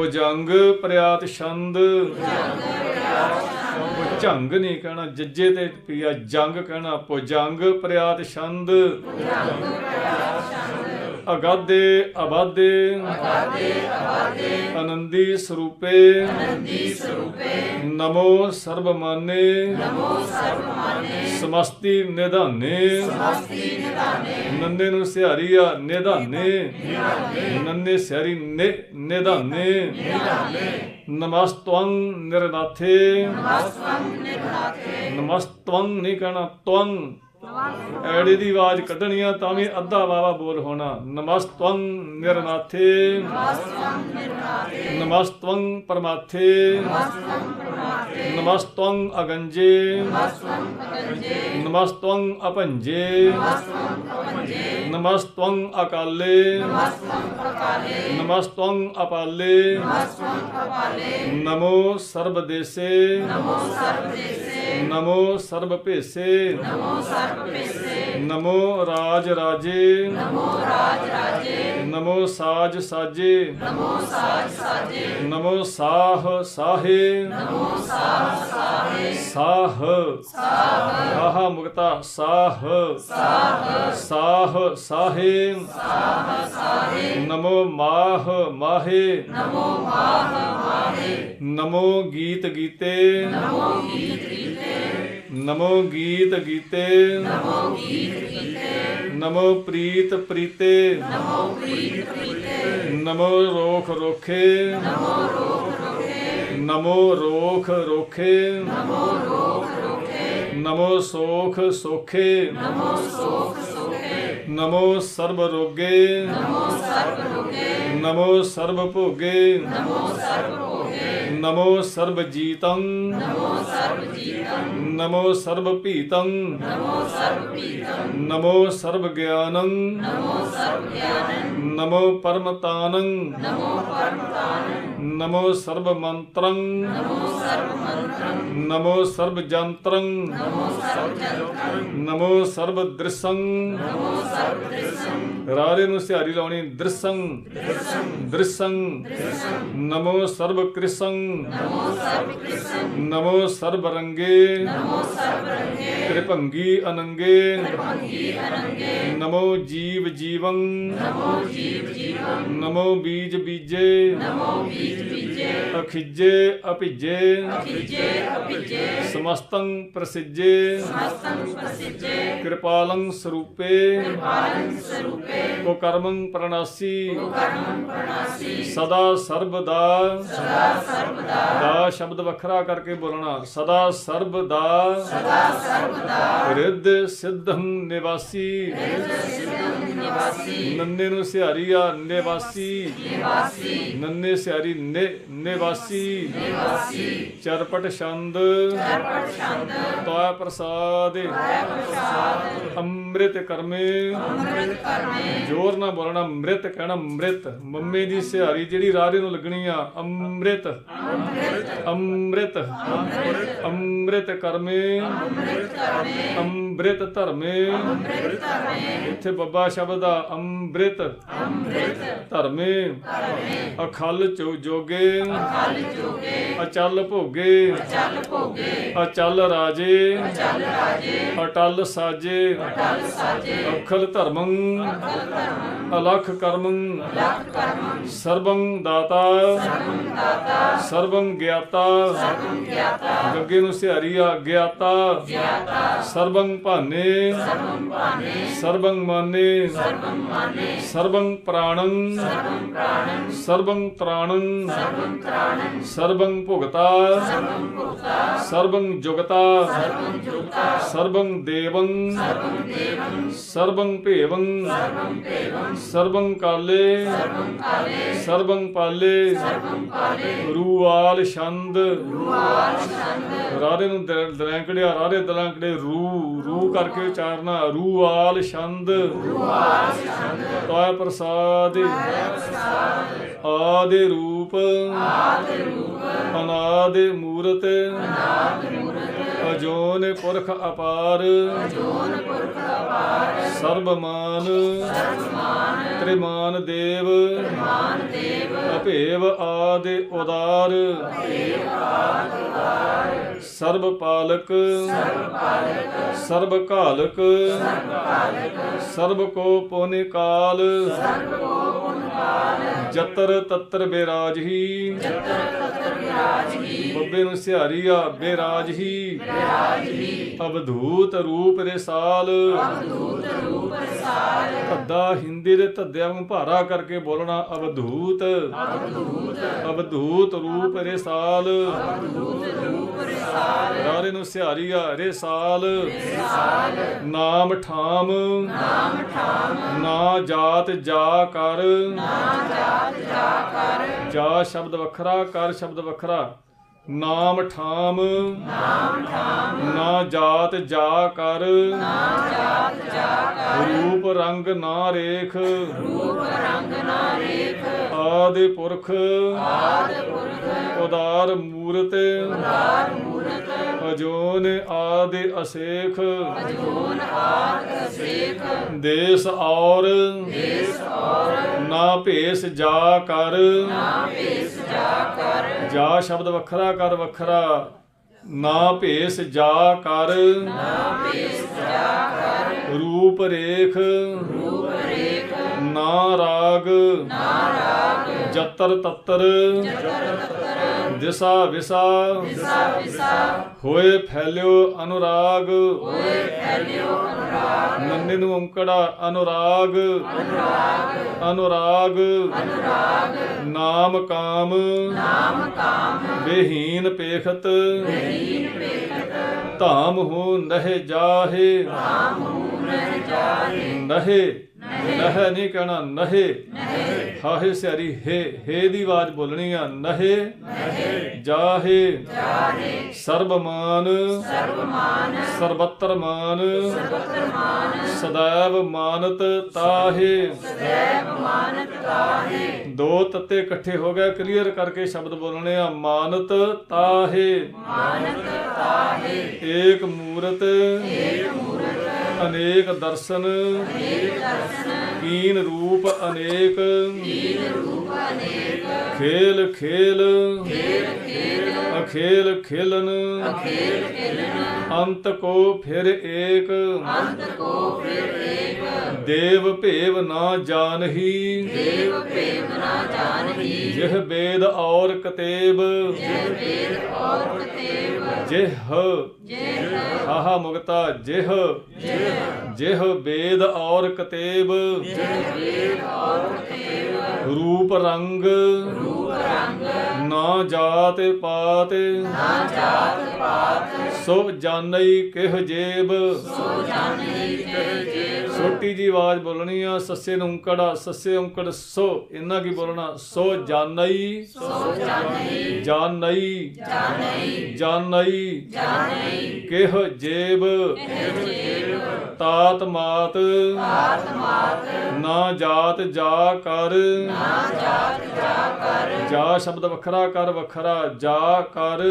ਪੁਜੰਗ ਪ੍ਰਿਆਤ ਛੰਦ। ਭੁਜੰਗ ਨਹੀਂ ਕਹਿਣਾ ਜੱਜੇ ਤੇ ਪਿਆ ਜੰਗ ਕਹਿਣਾ ਭੁਜੰਗ ਪ੍ਰਿਆਤ ਛੰਦ। ਅਗਾਦੇ ਅਬਾਦੇ। ਆਨੰਦੀ ਸਰੂਪੇ। ਨਮੋ ਸਰਬ ਮਾਨੇ ਸਮਸਤੀ ਨਿਧਾਨੇ। ਨੰਨੇ ਨੂੰ ਸਿਹਾਰੀ ਆ ਨਿਧਾਨੇ। ਨੰਨੇ ਸਿਹਾਰੀ ਨੇ ਨਿਧਾਨੇ। ਨਮਸਤਵੰ ਨਿਰਨਾਥੇ। ਨਮਸਤਵੰ ਨਹੀਂ ਕਹਿਣਾ ਤਵੰ। ਐੜੀ ਦੀ ਆਵਾਜ਼ ਕੱਢਣੀ ਆ ਤਾਂ ਵੀ ਅੱਧਾ ਵਾਵਾ ਬੋਲ ਹੋਣਾ। ਨਮਸਤਵੰ ਨਿਰਨਾਥੇ। ਨਮਸਤਵੰ ਪਰਮਾਥੇ। ਨਮਸਤਵੰ ਅਗੰਜੇ। ਨਮਸਤਵੰ ਅਪੰਜੇ ਨਮਸਤਵੰ ਅਕਾਲੇ। ਨਮਸਤਵੰ ਅਪਾਲੇ। ਨਮੋ ਸਰਬ ਦੇਸੇ ਨਮੋ ਸਰਬ ਭੇਸੇ ਨਮੋ ਰਾਜ ਰਾਜੇ ਨਮੋ ਰਾਜ ਰਾਜੇ ਨਮੋ ਸਾਜ ਸਾਜੇ ਨਮੋ ਸਾਜ ਸਾਜੇ ਨਮੋ ਸਾਹ ਸਾਹੇ ਨਮੋ ਸਾਹ ਸਾਹੇ। ਸਾਹ। ਸਾਹ ਮੁਕਤਾ, ਸਾਹ। ਸਾਹ ਸਾਹ ਸਾਹੇ ਸਾਹ ਸਾਹੇ ਨਮੋ ਮਾਹ ਮਾਹੇ। ਨਮੋ ਮਾਹ ਮਾਹੇ ਨਮੋ ਗੀਤ ਗੀਤੇ। ਨਮੋ ਗੀਤ ਗੀਤੇ। ਨਮੋ ਗੀਤ ਗੀਤੇ ਨਮੋ ਪ੍ਰੀਤ ਪ੍ਰੀਤੇ। ਨਮੋ ਪ੍ਰੀਤ ਪ੍ਰੀਤੇ। ਨਮੋ ਰੋਖ ਰੋਖੇ। ਨਮੋ ਰੋਖ ਰੋਖੇ। ਨਮੋ ਰੋਖ ਰੋਖੇ। ਨਮੋ ਰੋਖ ਰੋਖੇ। ਨਮੋ ਸੋਖ ਸੋਖੇ। ਨਮੋ ਸੋਖ ਸੋਖੇ। ਨਮੋ ਸਰਬ ਰੋਗੇ। ਨਮੋ ਸਰਬ ਰੋਗੇ। ਨਮੋ ਸਰਬ ਭੋਗੇ। ਨਮੋ ਸਰਬ ਨਮੋ ਸਰਬ ਜੀਤੰ ਨਮੋ ਸਰਬ ਭੀਤੰ ਨਮੋ ਸਰਬ ਭੀਤੰ ਨਮੋ ਸਰਬ ਗਿਆਨੰ ਨਮੋ ਸਰਬ ਗਿਆਨੰ ਨਮੋ ਪਰਮਤਾਨੰ। ਨਮੋ ਪਰਮਤਾਨੰ। ਨਮੋ ਸਰਬ ਮੰਤਰੰ ਨਮੋ ਸਰਬ ਮੰਤਰੰ ਨਮੋ ਸਰਬ ਜੰਤਰੰ ਨਮੋ ਸਰਬ ਜੰਤਰੰ ਨਮੋ ਸਰਬ ਦ੍ਰਿਸੰ ਨਮੋ ਸਰਬ ਦ੍ਰਿਸੰ ਰਾਰੇ ਨੂੰ ਸਿਹਾਰੀ ਲਾਉਣੀ ਦ੍ਰਿਸੰ ਦ੍ਰਿਸੰ ਨਮੋ ਸਰਬ ਕ੍ਰਿਸੰ ਨਮੋ ਸਰਬ ਰੰਗੇ ਨਮੋ ਸਰਬ ਰੰਗੇ ਤ੍ਰਿਭੰਗੀ ਅਨੰਗੇ ਤ੍ਰਿਭੰਗੀ ਅਨੰਗੇ ਨਮੋ ਜੀਵ ਜੀਵੰ ਨਮੋ ਜੀਵ ਜੀਵੰ ਨਮੋ ਬੀਜ ਬੀਜੇ ਨਮੋ ਬੀਜ ਬੀਜੇ ਅਖਿਜੇ ਅਭਿਜੇ। ਅਖਿਜੇ ਅਭਿਜੇ। ਸਮਸਤੰ ਪ੍ਰਸਿਜੇ। ਸਮਸਤੰ ਪ੍ਰਸਿਜੇ। ਕਿਰਪਾਲੰ ਸਰੂਪੇ। ਕਿਰਪਾਲੰ ਸਰੂਪੇ। ਕੋ ਕਰਮੰ ਪ੍ਰਣਾਸੀ। ਕੋ ਕਰਮੰ ਪ੍ਰਣਾਸੀ। ਸਦਾ ਸਰਬਦਾ। ਦਾ ਸ਼ਬਦ ਵੱਖਰਾ ਕਰਕੇ ਬੋਲਣਾ। ਸਦਾ ਸਰਬਦਾ। ਸਦਾ ਸਰਬਦਾ। ਰਿੱਧ ਸਿੱਧੰ ਨਿਵਾਸੀ। ਰਿੱਧ ਸਿੱਧੰ ਨਿਵਾਸੀ। ਨੰਨੇ ਨੂੰ ਸਿਹਾਰੀ ਆ ਨਿਵਾਸੀ। ਨਿਵਾਸੀ। ਨੰਨੇ ਸਿਹਾਰੀ ਨੇ ਨਿਵਾਸੀ। ਨਿਵਾਸੀ। ਚਰਪਟ ਛੰਦ। ਚਰਪਟ ਛੰਦ। ਤੋਇ ਪ੍ਰਸਾਦ। ਤੋਇ ਪ੍ਰਸਾਦ। ਅੰਮ੍ਰਿਤ ਕਰਮੇ। ਅੰਮ੍ਰਿਤ ਕਰਮੇ। ਜ਼ੋਰ ਨਾਲ ਬੋਲਣਾ ਅੰਮ੍ਰਿਤ ਕਹਿਣਾ ਅੰਮ੍ਰਿਤ। ਮੰਮੇ ਦੀ ਸਿਹਾਰੀ ਜਿਹੜੀ ਰਾਜੇ ਨੂੰ ਲੱਗਣੀ ਆ ਅੰਮ੍ਰਿਤ। ਅੰਮ੍ਰਿਤ। ਅੰਮ੍ਰਿਤ। ਕਰਮੇ। ਅੰਮ੍ਰਿਤ ਕਰਮੇ। ਅੰਮ੍ਰਿਤ ਧਰਮੇ। ਅੰਮ੍ਰਿਤ ਧਰਮੇ। ਇੱਥੇ ਬੱਬਾ ਸ਼ਬਦ ਆ ਅੰਮ੍ਰਿਤ। ਅੰਮ੍ਰਿਤ। ਧਰਮੇ। ਅਖਲ ਚੋ ਜੋਗੇ। ਅਖਲ ਜੋਗੇ। ਅਚਲ ਭੋਗੇ। ਅਚਲ ਭੋਗੇ। ਅਚਲ ਰਾਜੇ। ਅਚਲ ਰਾਜੇ। ਅਟਲ ਸਾਜੇ। ਅਟਲ ਸਾਜੇ ਅਖਲ ਧਰਮੰ। ਅਖਲ ਧਰਮੰ। ਅਲਖ ਕਰਮੰ। ਅਲਖ ਕਰਮੰ। ਸਰਬੰ ਦਾਤਾ। ਸਰਬੰ ਦਾਤਾ। ਸਰਬੰ ਗਿਆਤਾ। ਸਰਬੰ ਗਿਆਤਾ। ਗੱਗੇ ਨੂੰ ਸਿਹਾਰੀ ਆ ਗਿਆਤਾ। ਗਿਆਤਾ। ਸਰਬੰ ਭਾਨੇ। ਸਰਬੰ ਭਾਨੇ। ਸਰਬੰ ਮਾਨੇ। ਸਰਬੰ ਮਾਨੇ। ਸਰਬੰ ਪ੍ਰਾਣੰ। ਸਰਬੰ ਪ੍ਰਾਣੰ। ਸਰਬੰ ਤ੍ਰਾਣੰ। ਸਰਬੰ ਤ੍ਰਾਣੰ। ਸਰਬੰ ਭੁਗਤਾ। ਸਰਬੰ ਭੁਗਤਾ। ਸਰਬੰ ਜੁਗਤਾ। ਸਰਬੰ ਜੁਗਤਾ। ਸਰਬੰ ਦੇਵੰ। ਸਰਬੰ ਦੇਵੰ ਸਰਬੰ ਭੇਵੰ। ਸਰਬੰ ਭੇਵੰ। ਸਰਬੰ ਕਾਲੇ। ਸਰਬੰ ਕਾਲੇ। ਸਰਬੰ ਪਾਲੇ। ਸਰਬੰ ਪਾਲੇ। ਰੂਵਾਲ ਛੰਦ। ਰੂਵਾਲ ਛੰਦ। ਰਾਧੇ ਨੂੰ ਦ- ਦਲੈਂਕੜਿਆ ਰਾਧੇ ਦਲੈਂਕੜੇ ਰੂ ਰੂ ਕਰਕੇ ਉਚਾਰਨਾ ਰੂਵਾਲ ਛੰਦ। ਰੂਵਾਲ ਛੰਦ। ਤੋਇ ਪ੍ਰਸਾਦ। ਆਦੇ ਰੂਪ। ਆਦੇ ਰੂਪ। ਅਨਾਦੇ ਮੂਰਤ। ਅਨਾਦ ਮੂਰਤ। ਅਜੋਨ ਪੁਰਖ ਅਪਾਰ। ਅਜੋਨ ਪੁਰਖ ਅਪਾਰ। ਸਰਬਮਾਨ। ਸਰਬਮਾਨ। ਤ੍ਰਿਮਾਨ ਦੇਵ। ਤ੍ਰਿਮਾਨ ਦੇਵ। ਅਭੇਵ ਆਦਿ ਉਦਾਰ। ਅਭੇਵ ਆਦਿ ਉਦਾਰ। ਸਰਬ ਪਾਲਕ ਸਰਬ ਪਾਲਕ ਸਰਬ ਘਾਲਕ ਸਰਬ ਕੋ ਪੁਨਿ ਕਾਲ ਸਰਬ ਕੋ ਪੁਨਿ ਕਾਲ ਜਤਰ ਤਤਰ ਬੇਰਾਜਹੀ ਬੱਬੇ ਨੂੰ ਸਿਹਾਰੀਆ ਬੇਰਾਜਹੀ ਬੇਰਾਜਹੀ ਅਵਧੂਤ ਰੂਪ ਰਸਾਲ ਅਵਧੂਤ ਰੂਪ ਰਸਾਲ ਧੱਦਾ ਹਿੰਦੀ ਦੇ ਧੱਦਿਆਂ ਨੂੰ ਭਾਰਾ ਕਰਕੇ ਬੋਲਣਾ ਅਵਧੂਤ। ਅਵਧੂਤ ਅਵਧੂਤ ਰੂਪ ਰਸਾਲ ਅਵਧੂਤ ਰੂਪ ਰਸਾਲ ਰਾਰੇ ਨੂੰ ਸਿਹਾਰੀਆ ਰਸਾਲ ਰਸਾਲ ਨਾਮ ਠਾਮ ਨਾਮ ਠਾਮ। ਨਾ ਜਾਤ ਜਾ ਕਰ। ਜਾ ਸ਼ਬਦ ਵੱਖਰਾ, ਕਰ ਸ਼ਬਦ ਵੱਖਰਾ। ਨਾਮ ਠਾਮ। ਨਾਮ ਠਾਮ ਨਾ ਜਾਤ ਜਾ ਕਰ। ਨਾ ਜਾਤ ਜਾ ਕਰ ਰੂਪ ਰੰਗ ਨਾ ਰੇਖ। ਰੂਪ ਰੰਗ ਨਾ ਰੇਖ ਆਦਿ ਪੁਰਖ। ਆਦਿ ਪੁਰਖ ਉਦਾਰ ਮੂਰਤ ਉਦਾਰ ਮੂਰਤ। ਅਜੋਨ ਆਦਿ ਅਸੇਖ। ਅਜੋਨ ਆਦਿ ਅਸੇਖ। ਦੇਸ ਔਰ ਦੇਸ ਔਰ ਨਾ ਭੇਸ ਜਾ ਕਰ। ਨਾ ਭੇਸ ਜਾ ਕਰ। ਜਾ ਸ਼ਬਦ ਵੱਖਰਾ ਕਰ ਵੱਖਰਾ। ਨਾ ਭੇਸ ਜਾ ਕਰ। ਨਾ ਭੇਸ ਜਾ ਕਰ। ਰੂਪ ਰੇਖ। ਰੂਪ ਰੇਖ। ਨਾ ਰਾਗ। ਨਾ ਰਾਗ। ਜਤਰ ਤਤਰ। ਜਤਰ ਤਤਰ। ਦਿਸਾ ਵਿਸਾ। ਦਿਸਾ ਵਿਸਾ। ਹੋਏ ਫੈਲਿਓ ਅਨੁਰਾਗ। ਹੋਏ ਫੈਲਿਓ ਅਨੁਰਾਗ। ਨੰਨੇ ਨੂੰ ਓੰਕੜਾ ਅਨੁਰਾਗ। ਅਨੁਰਾਗ। ਅਨੁਰਾਗ। ਅਨੁਰਾਗ। ਨਾਮ ਕਾਮ। ਨਾਮ ਕਾਮ। ਬੇਹੀਨ ਪੇਖਤ। ਬੇਹੀਨ ਪੇਖਤ। ਧਾਮ ਹੋ ਨਹਿ ਜਾਹੇ। ਧਾਮ ਹੋ ਨਹਿ ਜਾਹੇ। ਨਹਿ ਨਹ ਨਹੀਂ ਕਹਿਣਾ ਨਹੇ। ਹਾਹੇ ਸਿਆਰੀ ਹੇ ਹੇ ਦੀ ਆਵਾਜ਼ ਬੋਲਣੀ ਆ ਨਹੇ। ਜਾਹੇ। ਸਰਬਮਾਨ ਸਰਬਮਾਨ ਮਾਨ ਸਰਬੱਤਰ ਮਾਨਤ ਮਾਨਤ ਤਾਹੇ। ਦੋ ਤੱਤੇ ਇਕੱਠੇ ਹੋ ਗਏ ਕਲੀਅਰ ਕਰਕੇ ਸ਼ਬਦ ਬੋਲਣੇ ਆ ਮਾਨਤ ਤਾਹੇ। ਮਾਨਤ ਤਾਹੇ। ਏਕ ਮੂਰਤ। ਏਕ ਅਨੇਕ ਦਰਸ਼ਨ। ਅਨੇਕ ਦਰਸ਼ਨ। ਕੀਨ ਰੂਪ ਅਨੇਕ। ਕੀਨ ਰੂਪ ਅਨੇਕ। ਖੇਲ ਖੇਲ। ਖੇਲ ਖੇਲ ਅਖੇਲ ਖੇਲਨ ਅਖੇਲ ਖੇਲਨ ਅੰਤ ਕੋ ਫਿਰ ਏਕ। ਅੰਤ ਕੋ ਫਿਰ ਏਕ। ਦੇਵ ਭੇਵ ਨਾ ਜਾਣਹੀ। ਦੇਵ ਭੇਵ ਨਾ ਜਾਣਹੀ। ਜਿਹ ਵੇਦ ਔਰ ਕਤੇਬ। ਜਿਹ ਵੇਦ ਔਰ ਕਤੇਬ। ਜਿਹ ਜਿਹ ਆਹਾ ਮੁਕਤਾ ਜਿਹ। ਜਿਹ ਵੇਦ ਔਰ ਕਤੇਬ। ਜਿਹ ਵੇਦ ਔਰ ਕਤੇਬ। ਰੂਪ ਰੰਗ। ਰੂਪ ਰੰਗ ਨਾ ਜਾਤ ਪਾਤ ਨਾ ਜਾਤ ਪਾਤ ਸੋ ਜਾਣਈ ਕਿਹ ਜੇਬ ਸੋ ਜਾਣਈ ਕਿਹ ਜੇਬ ਛੋਟੀ ਜੀ ਆਵਾਜ਼ ਬੋਲਣੀ ਆ ਸੱਸੇ ਨੂੰ ਸੱਸੇ ਓੰਕੜ ਸੋ ਇੰਨਾ ਕੀ ਬੋਲਣਾ? ਸੋ ਜਾਣਈ ਸੋ ਜਾਣਈ ਜਾਣਈ ਜਾਣਈ ਜਾਣਈ ਜਾਣਈ ਕਿਹ ਜੇਬ। ਕਿਹ ਜੇਬ। ਤਾਤ ਮਾਤ। ਤਾਤ ਮਾਤ। ਨਾ ਜਾਤ ਜਾ ਕਰ। ਨਾ ਜਾਤ ਜਾ ਕਰ। ਜਾ ਸ਼ਬਦ ਵੱਖਰਾ ਕਰ ਵੱਖਰਾ ਜਾ ਕਰ।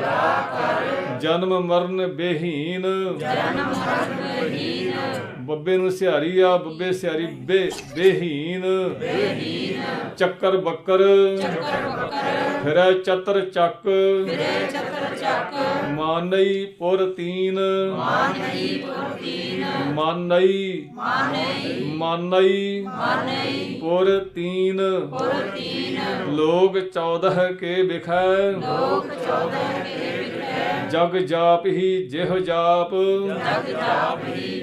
ਜਾ ਕਰ। ਜਨਮ ਮਰਨ ਬੇਹੀਨ। ਜਨਮ ਮਰਨ ਬੇਹੀਨ। ਬੱਬੇ ਨੂੰ ਸਿਹਾਰੀ ਆ, ਬੱਬੇ ਸਿਹਾਰੀ ਬੇ ਬੇਹੀਨ ਬੇਹੀਨ ਚੱਕਰ ਬੱਕਰ। ਚੱਕਰ ਬੱਕਰ ਫਿਰੈ ਚਤਰ ਚੱਕ। ਫਿਰੈ ਚਤਰ ਚੱਕ ਮਾਨਈ ਪੁਰ ਤੀਨ। ਮਾਨਈ। ਪੁਰ ਤੀਨ ਮਾਨਈ ਮਾਨਈ ਮਾਨਈ ਮਾਨਈ ਪੁਰ ਤੀਨ। ਪੁਰ ਤੀਨ ਲੋਕ 14 ਕੇ ਵਿਖੈ। ਲੋਕ 14 ਕੇ ਵਿਖੈ ਜਗ ਜਾਪ ਹੀ ਜਿਹ ਜਾਪ। ਜਗ ਜਾਪ ਹੀ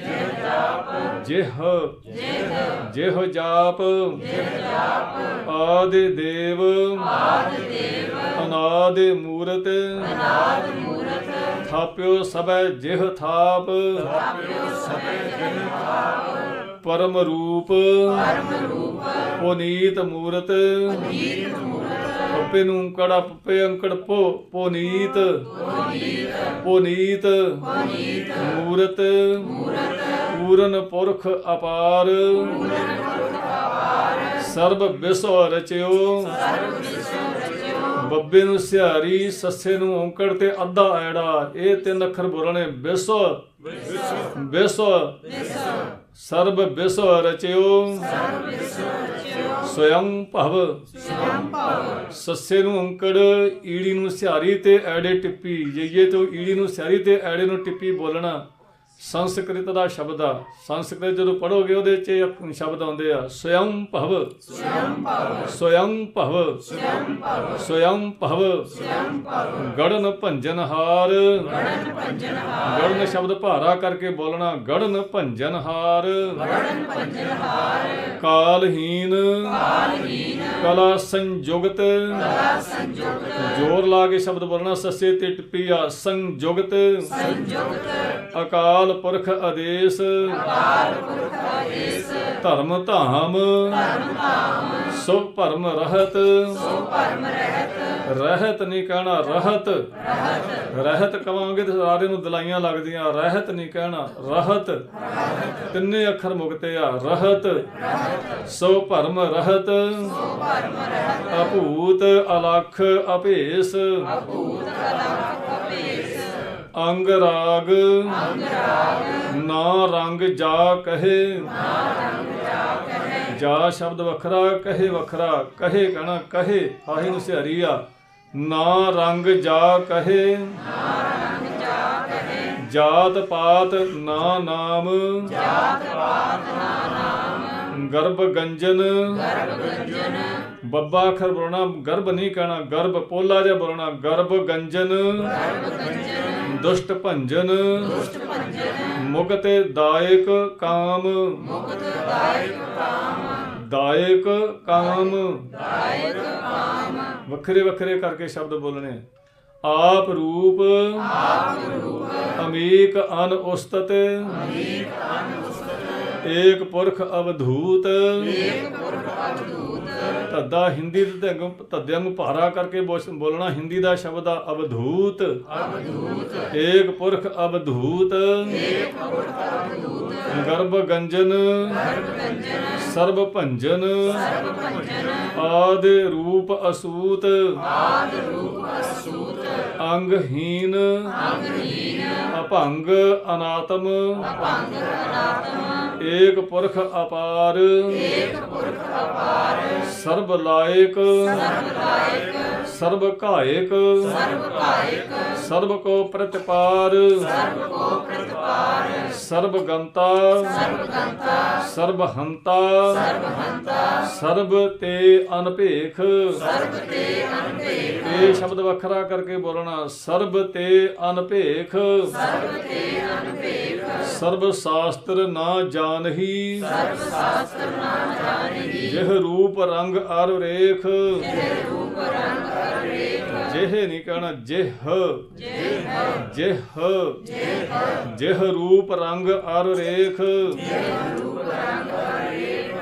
ਜਿਹ ਜਾਪ ਜਿਹ ਜਾਪ ਜਿਹ ਆਦਿ ਦੇਵ ਆਦਿ ਦੇਵ ਮੂਰਤ ਥਾਪਿਓ ਸਭੈ ਜਿਹ ਥਾਪ ਪਰਮ ਰੂਪ ਪੁਨੀਤ ਮੂਰਤ ਪੱਪੇ ਨੂੰ ਕੜਾ ਪੱਪੇ ਅੰਕੜ ਪੋ ਪੁਨੀਤ ਪੁਨੀਤ ਪੁਨੀਤ ਮੂਰਤ ਮੂਰਤ ਪੂਰਨ ਪੁਰਖ ਅਪਾਰ। ਸਰਬ ਵਿਸਵ ਰਚਿਓ। ਬੱਬੇ ਨੂੰ ਸਿਹਾਰੀ, ਸੱਸੇ ਨੂੰ ਔਂਕੜ ਤੇ ਅੱਧਾ ਐੜਾ। ਇਹ ਤਿੰਨ ਅੱਖਰ ਬੋਲਣੇ, ਬਿਸੋ। ਬਿਸੋ। ਸਰਬ ਵਿਸ਼ੋ ਰਚਿਓ। ਸਵਯੰ ਭਵ। ਸੱਸੇ ਨੂੰ ਔਂਕੜ, ਈੜੀ ਨੂੰ ਸਿਹਾਰੀ ਤੇ ਐੜੇ ਟਿੱਪੀ। ਜਈਏ ਤੋਂ ਈੜੀ ਨੂੰ ਸਿਹਾਰੀ ਤੇ ਐੜੇ ਨੂੰ ਟਿੱਪੀ ਬੋਲਣਾ। ਸੰਸਕ੍ਰਿਤ ਦਾ ਸ਼ਬਦ ਆ। ਸੰਸਕ੍ਰਿਤ ਜਦੋਂ ਪੜੋਗੇ ਉਹਦੇ 'ਚ ਇਹ ਸ਼ਬਦ ਆਉਂਦੇ ਆ ਸਵਯੰ ਭਵ। ਸਵਯੰ ਭਵ। ਸਵਯੰ ਭਵ। ਗੜਨ ਭੰਜਨ ਹਾਰ। ਗੜਨ ਭੰਜਨ ਹਾਰ। ਗੜਨ ਸ਼ਬਦ ਭਾਰਾ ਕਰਕੇ ਬੋਲਣਾ ਗੜਨ ਭੰਜਨ ਹਾਰ। ਗੜਨ ਭੰਜਨ ਹਾਰ। ਕਾਲਹੀਨ। ਕਾਲਹੀਨ। ਕਲਾ ਸੰਯੁਗਤ ਕਲਾ ਸੰਯੁਗਤ ਜੋਰ ਲਾ ਕੇ ਸ਼ਬਦ ਬੋਲਣਾ ਸੱਸੇ ਤੇ ਟਿੱਪੀ ਆ ਸੰਯੁਗਤ ਸੰਯੁਗਤ ਅਕਾਲ ਪੁਰਖ ਆਦੇਸ਼। ਅਕਾਲ ਪੁਰਖ ਆਦੇਸ਼। ਧਰਮ ਧਾਮ। ਧਰਮ ਧਾਮ। ਸੋ ਭਰਮ ਰਹਿਤ। ਸੋ ਭਰਮ ਰਹਿਤ। ਰਹਿਤ ਨਹੀਂ ਕਹਿਣਾ ਰਹਿਤ। ਰਹਿਤ। ਰਹਿਤ ਕਵਾਂਗੇ ਤੇ ਸਾਰੇ ਨੂੰ ਦਲਾਈਆਂ ਲੱਗਦੀਆਂ ਰਹਿਤ ਨਹੀਂ ਕਹਿਣਾ ਰਹਿਤ। ਤਿੰਨੇ ਅੱਖਰ ਮੁਕਤੇ ਆ ਰਹਿਤ। ਸੋ ਭਰਮ ਰਹਿਤ। ਅਭੂਤ ਅਲਖ ਅਭੇਸ। ਅੰਗ ਰਾਗ। ਅੰਗ ਰਾਗ। ਨਾ ਰੰਗ ਜਾ ਕਹੇ। ਨਾ ਰੰਗ ਜਾ ਕਹੇ। ਜਾ ਸ਼ਬਦ ਵੱਖਰਾ ਕਹੇ ਵੱਖਰਾ। ਕਹੇ ਕਹਣਾ ਕਹੇ ਆਹੀ ਨੂੰ ਸਿਹਰੀ ਆ। ਨਾ ਰੰਗ ਜਾ ਕਹੇ। ਨਾ ਰੰਗ ਜਾ ਕਹੇ ਜਾਤ ਪਾਤ ਨਾ ਨਾਮ। ਜਾਤ ਪਾਤ ਨਾ ਨਾਮ ਗਰਭ ਗੰਜਨ। ਗਰਭ ਗੰਜਨ ਬੱਬਾ ਅਖਰ ਬੋਲਣਾ ਗਰਭ ਨਹੀਂ ਕਹਿਣਾ, ਗਰਭ ਪੋਲਾ ਜਿਹਾ ਬੋਲਣਾ ਗਰਭ ਗੰਜਨ। ਗਰਭ ਗੰਜਨ ਦੁਸ਼ਟ ਭੰਜਨ। ਦੁਸ਼ਟ ਭੰਜਨ ਮੁਕਤੇ ਦਾਇਕ ਕਾਮ ਮੁਕਤ ਦਾਇਕ ਕਾਮ ਦਾਇਕ ਕਾਮ। ਦਾਇਕ ਕਾਮ। ਵੱਖਰੇ ਵੱਖਰੇ ਕਰਕੇ ਸ਼ਬਦ ਬੋਲਣੇ। ਆਪ ਰੂਪ ਆਪ ਰੂਪ ਅਮੇਕ ਅਨ ਉਸਤਤ ਅਮੇਕ ਅਨ ਉਸਤਤ ਏਕ ਪੁਰਖ ਅਵਧੂਤ ਏਕ ਪੁਰਖ ਅਵਧੂਤ ਤੱਦਾ ਹਿੰਦੀ ਦੇ ਧੰਗ ਨੂੰ ਭਾਰਾ ਕਰਕੇ ਬੋਲਣਾ, ਹਿੰਦੀ ਦਾ ਸ਼ਬਦ ਆ ਅਵਧੂਤ। ਅਵਧੂਤ ਏਕ ਪੁਰਖ ਅਵਧੂਤ ਏਕ ਪੁਰਖ ਅਵਧੂਤ ਗਰਭ ਗੰਜਨ ਗਰਭ ਗੰਜਨ ਸਰਬ ਭੰਜਨ। ਸਰਬ ਭੰਜਨ। ਆਦ ਰੂਪ ਅਸੂਤ। ਆਦ ਰੂਪ ਅਸੂਤ। ਅੰਗਹੀਨ। ਅੰਗਹੀਨ। ਅਭੰਗ ਅਨਾਤਮ। ਅਭੰਗ ਅਨਾਤਮ। ਏਕ ਪੁਰਖ ਅਪਾਰ। ਏਕ ਪੁਰਖ ਅਪਾਰ। ਸਰਬ ਲਾਇਕ। ਸਰਬ ਲਾਇਕ। ਸਰਬ ਕਾਇਕ ਸਰਬ ਕਾਇਕ ਸਰਬ ਕੋ ਪ੍ਰਤਿਪਾਰ। ਸਰਬ ਕੋ ਪ੍ਰਤਿਪਾਰ। ਸਰਬ ਗੰਤਾ ਸਰਬ ਗੰਤਾ ਸਰਬ ਹੰਤਾ ਸਰਬ ਹੰਤਾ ਸਰਬ ਤੇ ਅਨਭੇਖ। ਸਰਬ ਤੇ ਅਨਭੇਖ। ਇਹ ਸ਼ਬਦ ਵੱਖਰਾ ਕਰਕੇ ਬੋਲਣਾ ਸਰਬ ਤੇ ਅਨਭੇਖ। ਸਰਬ ਤੇ ਅਨਭੇਖ। ਸਰਬ ਸ਼ਾਸਤਰ ਨਾ ਜਾਣਹੀ। ਸਰਬ ਸ਼ਾਸਤਰ ਨਾ ਜਾਣਹੀ। ਜਿਹ ਰੂਪ ਰੰਗ ਅਰ ਰੇਖ। ਜਿਹ ਰੂਪ ਰੰਗ ਜਿਹ ਨਹੀਂ ਕਹਿਣਾ, ਜਿਹ। ਜਿਹ ਜਿਹ ਜਿਹ ਰੂਪ ਰੰਗ ਅਰ ਰੇਖ।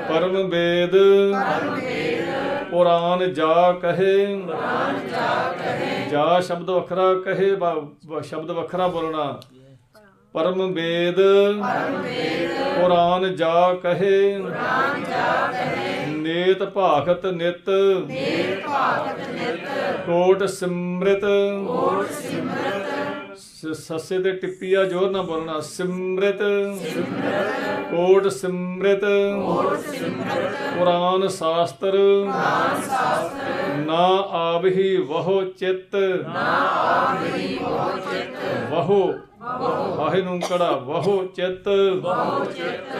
ਪਰਮ ਵੇਦ। ਪੁਰਾਨ ਜਾ ਕਹੇ। ਪੁਰਾਨ ਜਾ ਕਹੇ ਜਾ ਸ਼ਬਦ ਵੱਖਰਾ ਕਹੇ ਸ਼ਬਦ ਵੱਖਰਾ ਬੋਲਣਾ। ਪਰਮ ਵੇਦ। ਪਰਮ ਵੇਦ ਪੁਰਾਨ ਜਾ ਕਹੇ ਪੁਰਾਨ ਜਾ ਕਹੇ। ਨੇਤ ਭਾਗਤ ਨਿਤ। ਨੇਤ ਭਾਗਤ ਨਿਤ। ਕੋਟ ਸਿਮਰਤ। ਕੋਟ ਸਿਮਰਤ। ਸੱਸੇ ਤੇ ਟਿੱਪੀਆ ਜੋਰ ਨਾ ਬੋਲਣਾ। ਸਿਮਰਤ। ਸਿਮਰਤ। ਕੋਟ ਸਿਮਰਤ। ਕੋਟ ਸਿਮਰਤ। ਪੁਰਾਨ ਸ਼ਾਸਤਰ। ਪੁਰਾਨ ਸ਼ਾਸਤਰ। ਨਾ ਆਵਹੀ ਵਹੋ ਚਿੱਤ। ਨਾ ਆਵਹੀ ਵਹੋ ਚਿੱਤ। ਵਹੋ। ਆਹੇ ਨੂੰ ਕੜਾ ਵਹੋ ਚਿੱਤ। ਵਹੋ ਚਿੱਤ।